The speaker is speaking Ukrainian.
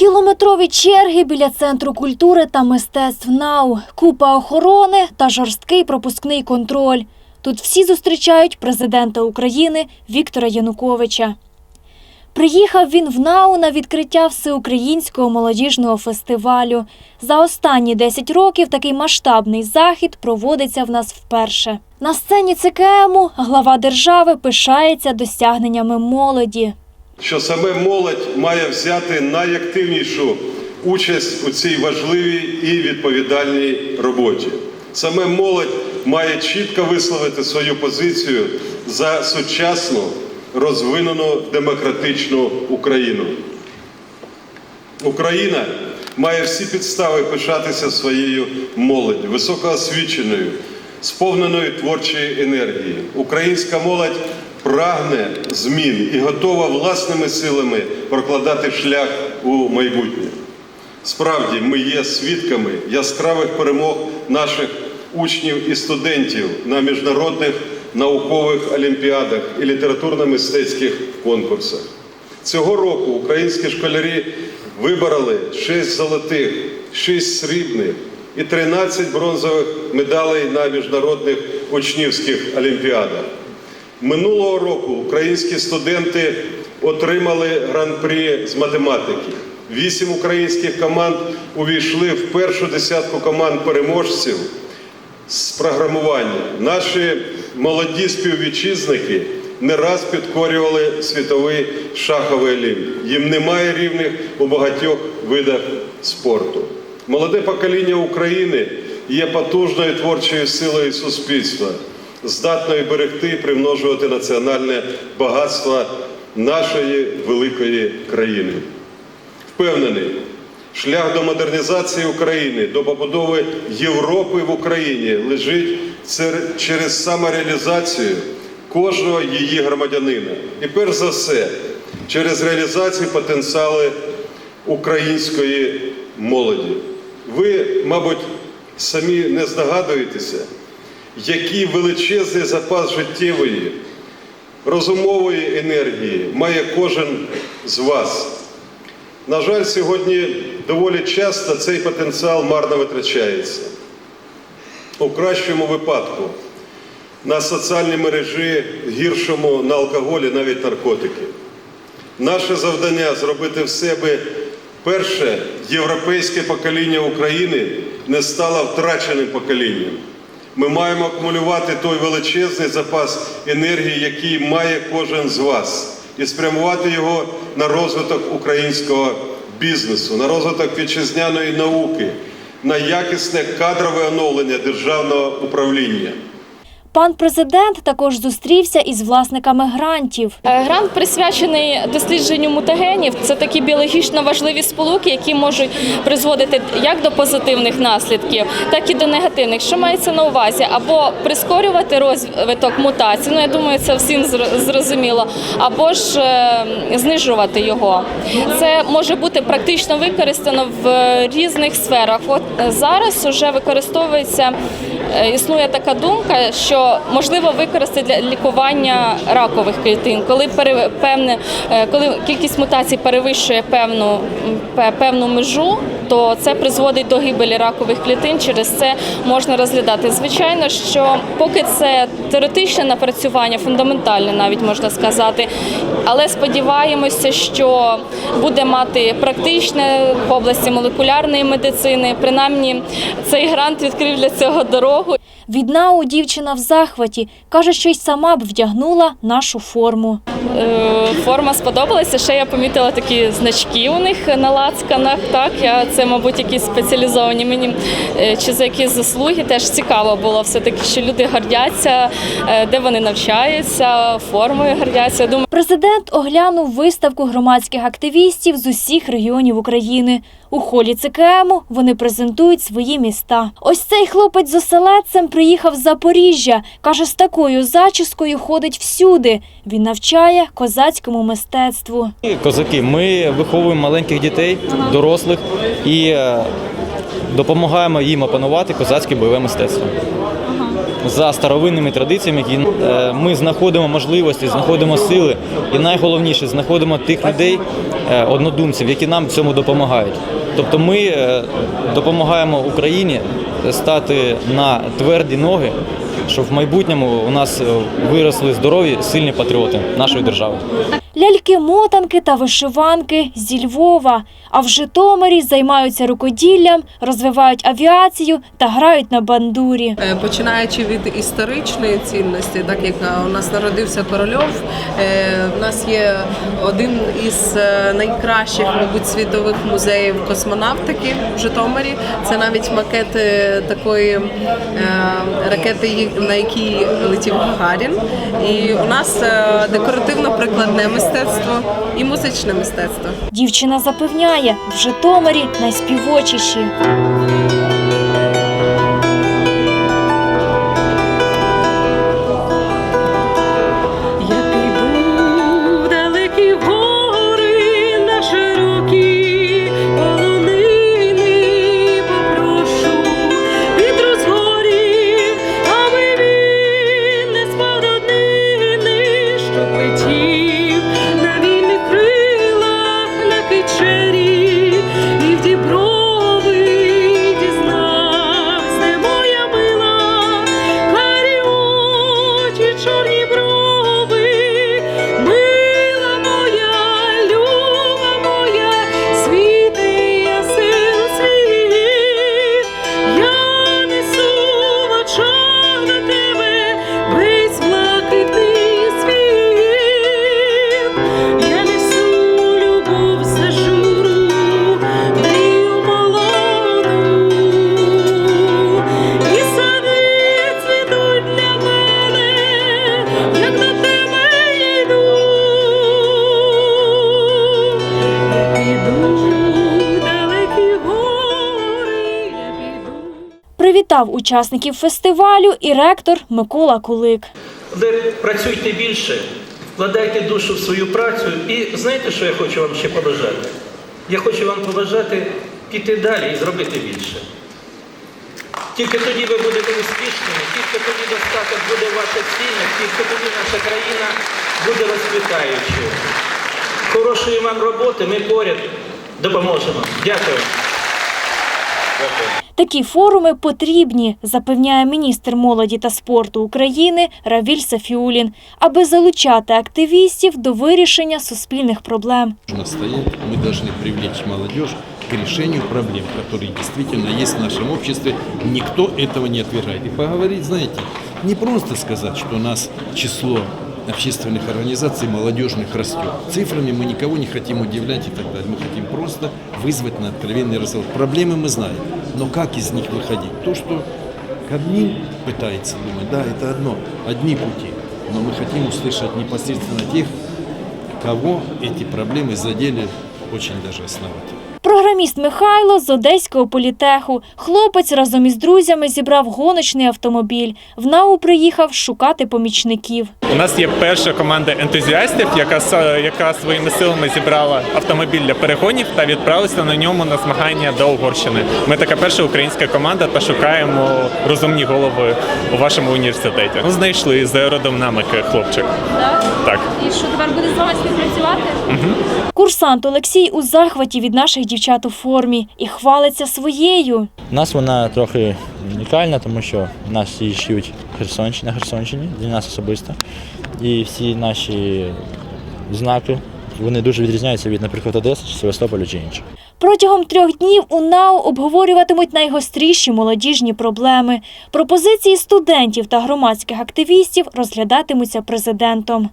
Кілометрові черги біля центру культури та мистецтв НАУ, купа охорони та жорсткий пропускний контроль. Тут всі зустрічають президента України Віктора Януковича. Приїхав він в НАУ на відкриття всеукраїнського молодіжного фестивалю. За останні 10 років такий масштабний захід проводиться в нас вперше. На сцені ЦКМу глава держави пишається досягненнями молоді. Що саме молодь має взяти найактивнішу участь у цій важливій і відповідальній роботі. Саме молодь має чітко висловити свою позицію за сучасну, розвинену демократичну Україну. Україна має всі підстави пишатися своєю молоддю, високоосвіченою, сповненою творчої енергії. Українська молодь прагне змін і готова власними силами прокладати шлях у майбутнє. Справді, ми є свідками яскравих перемог наших учнів і студентів на міжнародних наукових олімпіадах і літературно-мистецьких конкурсах. Цього року українські школярі вибороли 6 золотих, 6 срібних і 13 бронзових медалей на міжнародних учнівських олімпіадах. Минулого року українські студенти отримали гран-прі з математики. Вісім українських команд увійшли в першу десятку команд переможців з програмування. Наші молоді співвітчизники не раз підкорювали світовий шаховий олімп. Їм немає рівних у багатьох видах спорту. Молоде покоління України є потужною творчою силою суспільства, здатною берегти і примножувати національне багатство нашої великої країни. Впевнений, шлях до модернізації України, до побудови Європи в Україні лежить через самореалізацію кожного її громадянина. І перш за все, через реалізацію потенціалу української молоді. Ви, мабуть, самі не здогадуєтеся, який величезний запас життєвої, розумової енергії має кожен з вас. На жаль, сьогодні доволі часто цей потенціал марно витрачається. У кращому випадку на соціальні мережі, гіршому на алкоголі, навіть наркотики. Наше завдання зробити все, аби перше європейське покоління України не стало втраченим поколінням. Ми маємо акумулювати той величезний запас енергії, який має кожен з вас, і спрямувати його на розвиток українського бізнесу, на розвиток вітчизняної науки, на якісне кадрове оновлення державного управління. Пан президент також зустрівся із власниками грантів. Е, Грант присвячений дослідженню мутагенів. Це такі біологічно важливі сполуки, які можуть призводити як до позитивних наслідків, так і до негативних. Що мається на увазі? Або прискорювати розвиток мутацій. Ну я думаю, це всім зр- зрозуміло, або ж е, знижувати його. Це може бути практично використано в різних сферах. От е, зараз вже використовується. Е, Існує така думка, що можливо використати для лікування ракових клітин, коли певне, е, коли кількість мутацій перевищує певну, певну межу, то це призводить до гибелі ракових клітин. Через це можна розглядати. Звичайно, що поки це теоретичне напрацювання, фундаментальне, навіть можна сказати, але сподіваємося, що буде мати практичне в області молекулярної медицини. Принаймні, цей грант відкрив для цього дорогу. Від НАУ дівчина в захваті. Каже, що й сама б вдягнула нашу форму. Е, Форма сподобалася. Ще я помітила такі значки у них на лацканах. Так, я це, мабуть, якісь спеціалізовані мені е, чи за якісь заслуги. Теж цікаво було все таки, що люди гордяться, е, де вони навчаються, формою гордяться. Думаю, Президент оглянув виставку громадських активістів з усіх регіонів України. У холі ЦКМу вони презентують свої міста. Ось цей хлопець з оселедцем приїхав з Запоріжжя. Каже, з такою зачіскою ходить всюди. Він навчає козацькому мистецтву. Козаки, ми виховуємо маленьких дітей, дорослих і е, допомагаємо їм опанувати козацьке бойове мистецтво. за старовинними традиціями, які е, ми знаходимо можливості, знаходимо сили, і найголовніше знаходимо тих людей, е, однодумців, які нам в цьому допомагають. Тобто ми е, допомагаємо Україні стати на тверді ноги, щоб в майбутньому у нас е, виросли здорові, сильні патріоти нашої держави. Ляльки-мотанки та вишиванки зі Львова. А в Житомирі займаються рукоділлям, розвивають авіацію та грають на бандурі. Е, Починаючи від історичної цінності, так як е, у нас народився Корольов, е, в нас є один із е, найкращих, мабуть, світових музеїв космонавтики в Житомирі. Це навіть макет е, такої е, ракети, на якій летів Гагарін. І у нас е, декоративно-прикладне мистецтво і музичне мистецтво. Дівчина запевняє, в Житомирі найспівочіші. Привітав учасників фестивалю і ректор Микола Кулик. де працюйте більше, вкладайте душу в свою працю. І знаєте, що я хочу вам ще побажати? Я хочу вам побажати піти далі і зробити більше. Тільки тоді ви будете успішними, тільки тоді достаток буде ваша цінність, тільки тоді наша країна буде розквітаючою. Хорошої вам роботи, ми поряд допоможемо. Дякую. Дякую. Такі форуми потрібні, запевняє міністр молоді та спорту України Равіль Сафіулін, аби залучати активістів до вирішення суспільних проблем. нужно стоять, мы должны привлечь молодежь к решению проблем, которые действительно есть в нашем обществе. Никто этого не отвергает. И поговорить, знаете, не просто сказать, что у нас число общественных организаций молодежных растет. Цифрами мы никого не хотим удивлять и так далее. Мы хотим просто вызвать на откровенный разговор. Проблемы мы знаем, но как из них выходить? То, что Кабмин пытается думать, да, это одно, одни пути. Но мы хотим услышать непосредственно тех, кого эти проблемы задели очень даже основательно. Програміст Михайло з Одеського політеху. Хлопець разом із друзями зібрав гоночний автомобіль. В НАУ приїхав шукати помічників. У нас є перша команда ентузіастів, яка яка своїми силами зібрала автомобіль для перегонів та відправилася на ньому на змагання до Угорщини. Ми така перша українська команда та шукаємо розумні голови у вашому університеті. Ну, знайшли з аеродинамики хлопчик. Так. І що тепер буде з вами співпрацювати? Курсант Олексій у захваті від наших дівчат у формі і хвалиться своєю. У нас вона трохи унікальна, тому що нас її шиють Херсонщині, на Херсонщині, для нас особисто. І всі наші знаки вони дуже відрізняються від, наприклад, Одеси чи Севастополя чи інших. Протягом трьох днів у НАУ обговорюватимуть найгостріші молодіжні проблеми. Пропозиції студентів та громадських активістів розглядатимуться президентом.